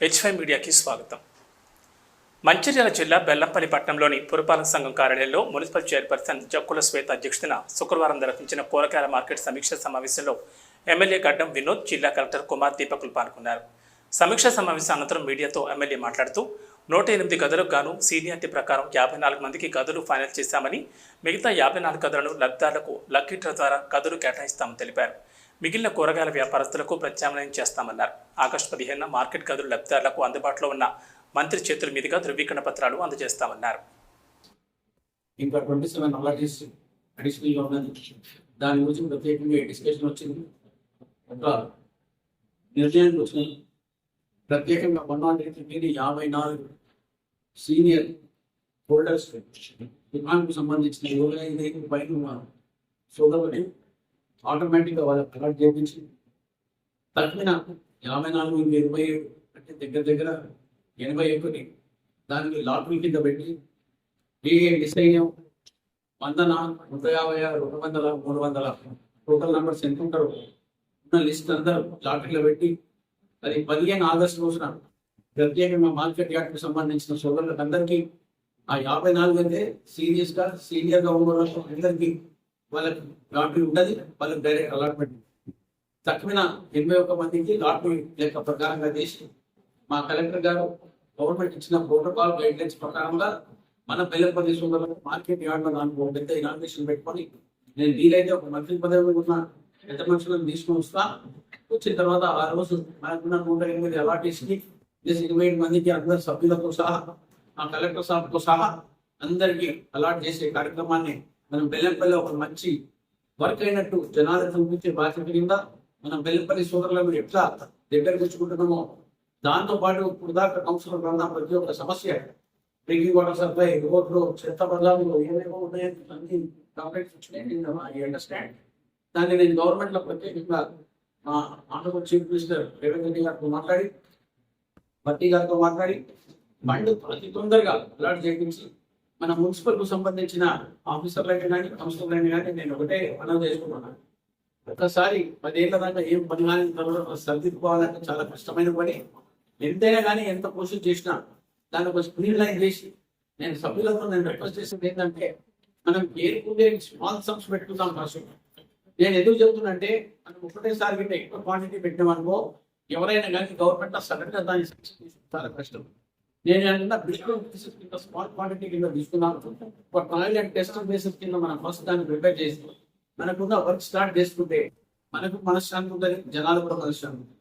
H five మీడియాకి స్వాగతం. మంచిర్యాల జిల్లా బెల్లంపల్లి పట్టణంలోని పురపాలక సంఘం కార్యాలయంలో మున్సిపల్ చైర్పర్సన్ జక్కుల శ్వేత అధ్యక్షతన శుక్రవారం నిర్వహించిన కూరగాయల మార్కెట్ సమీక్ష సమావేశంలో ఎమ్మెల్యే గడ్డం వినోద్ జిల్లా కలెక్టర్ కుమార్ దీపకులు పాల్గొన్నారు. సమీక్ష సమావేశం అనంతరం మీడియాతో ఎమ్మెల్యే మాట్లాడుతూ నూట ఎనిమిది గదులకు గాను సీనియారిటీ ప్రకారం యాభై నాలుగు మందికి గదులు ఫైనల్ చేశామని మిగతా యాభై నాలుగు గదులను లబ్ధాలకు లక్కీట్ర ద్వారా గదులు కేటాయిస్తామని తెలిపారు. మిగిలిన కూరగాయల వ్యాపారస్తులకు ప్రత్యామ్నాయం చేస్తామన్నారు. ఆగస్టు పదిహేను మార్కెట్ గదులు లబ్ధిదారులకు అందుబాటులో ఉన్న మంత్రి చేతుల మీదుగా ధృవీకరణ పత్రాలు అందజేస్తామన్నారు. ఇంకా ట్వంటీ సెవెన్ అలాటీస్ అడిషనల్గా ఉన్నది దాని గురించి ప్రత్యేకంగా డిస్కషన్ వచ్చింది. ఒక నిర్ణయానికి వచ్చినాయి ప్రత్యేకంగా కొన్నాళ్ళకి మీరు యాభై నాలుగు సీనియర్ హోల్డర్స్ విమానం సంబంధించిన ఇరవై ఐదు పైన సోదరుని ఆటోమేటిక్గా వాళ్ళకి అలాట్ చేయించి తగ్గిన యాభై నాలుగు నుంచి ఇరవై ఏడు అంటే దగ్గర దగ్గర ఎనభై ఒకటి దానికి లాటరీ కింద పెట్టి ఏ డిసైన్ వందన నూట యాభై ఆరు రెండు వందల మూడు వందల టోటల్ నెంబర్స్ ఎంత ఉంటారు ఉన్న లిస్ట్ అందరూ లాటరీలో పెట్టి అది పదిహేను ఆగస్టు రోజున ప్రత్యేకంగా మార్కెట్ యార్డ్కి సంబంధించిన సోదరులకు అందరికీ ఆ యాభై నాలుగు అయితే సీరియస్గా సీనియర్గా సీనియర్ ఉన్న వాళ్ళకి అందరికీ వాళ్ళకి లాటరీ ఉండదు వాళ్ళకి డైరెక్ట్ అలాట్మెంట్ తక్కువ ఎనభై ఒక్క మందికి లాటరీ లెక్క ప్రకారంగా చేసి మా కలెక్టర్ గారు గవర్నమెంట్ ఇచ్చిన ప్రోటోకాల్ గైడ్ లైన్స్ ప్రకారంగా మన బెల్లంపల్లి సోదరులకు మార్కెట్ యార్డ్లో దానికి పెద్ద ఇనాగ్రేషన్ పెట్టుకొని నేను వీలైతే ఒక మంత్రి పదవి ఉన్న పెద్ద మనుషులను తీసుకొని వస్తా. వచ్చిన తర్వాత ఆ రోజు మనకున్న నూట ఎనిమిది అలాటీస్కి ప్లస్ ఇరవై ఏడు మందికి అందరు సభ్యులతో సహా ఆ కలెక్టర్ సాబ్తో సహా అందరికీ అలాట్ చేసే కార్యక్రమాన్ని మనం బెల్లంపల్లి ఒక మంచి వర్క్ అయినట్టు జనాలకు చూపించే బాధ్యత కింద మనం బెల్లంపల్లి సోదరులను ఎట్లా దగ్గర తెచ్చుకుంటున్నామో దాంతో పాటు ఇప్పుడు దాకా కౌన్సిలర్ ఉన్న ప్రతి ఒక్క సమస్య డ్రింకింగ్ వాటర్ సప్లై రోడ్లు చెత్త బదాలు ఏమేమో ఉన్నాయని అన్ని కంప్లైంట్స్ వచ్చినాయి. నేను ఐ అండర్స్టాండ్ దాన్ని నేను గవర్నమెంట్లో ప్రత్యేకంగా మా honourable chief minister Revanth Reddy గారితో మాట్లాడి భర్తీ గారితో మాట్లాడి బండ్ అతి తొందరగా అలాంటి చేయించి మన మున్సిపల్కు సంబంధించిన ఆఫీసర్లైనా కానీ కౌన్సిలర్లైనా కానీ నేను ఒకటే మనం చేసుకుంటున్నాను ఒకసారి పదేళ్ళ దాకా ఏం పని కానీ సర్దిద్దుకోవాలంటే చాలా కష్టమైన పని. ఎంతైనా కానీ ఎంత కృషి చేసినా దాన్ని ఒక స్క్రీన్ లైన్ చేసి నేను సభ్యులతో నేను రిక్వెస్ట్ చేసింది ఏంటంటే మనం ఏరుకుంటే స్మాల్ సమ్స్ పెట్టుకుందాం ఫస్ట్. నేను ఎందుకు చెబుతున్నంటే మనం ఒకటేసారి ఎక్కువ క్వాంటిటీ పెట్టినామనుకో ఎవరైనా కానీ గవర్నమెంట్ సడన్గా దాన్ని చాలా కష్టం. నేను అంటున్నా బిల్కుల్ కింద స్మాల్ క్వాంటిటీ కింద తీసుకున్నాను ఒక ట్రయల్ టెస్ట్ బేసిస్ కింద మనం ఫస్ట్ దాన్ని ప్రిపేర్ చేసి మనకున్న వర్క్ స్టార్ట్ చేసుకుంటే మనకు మనశ్శాంతి ఉంటుంది జనాలు కూడా మనశ్శాంతి ఉంటుంది.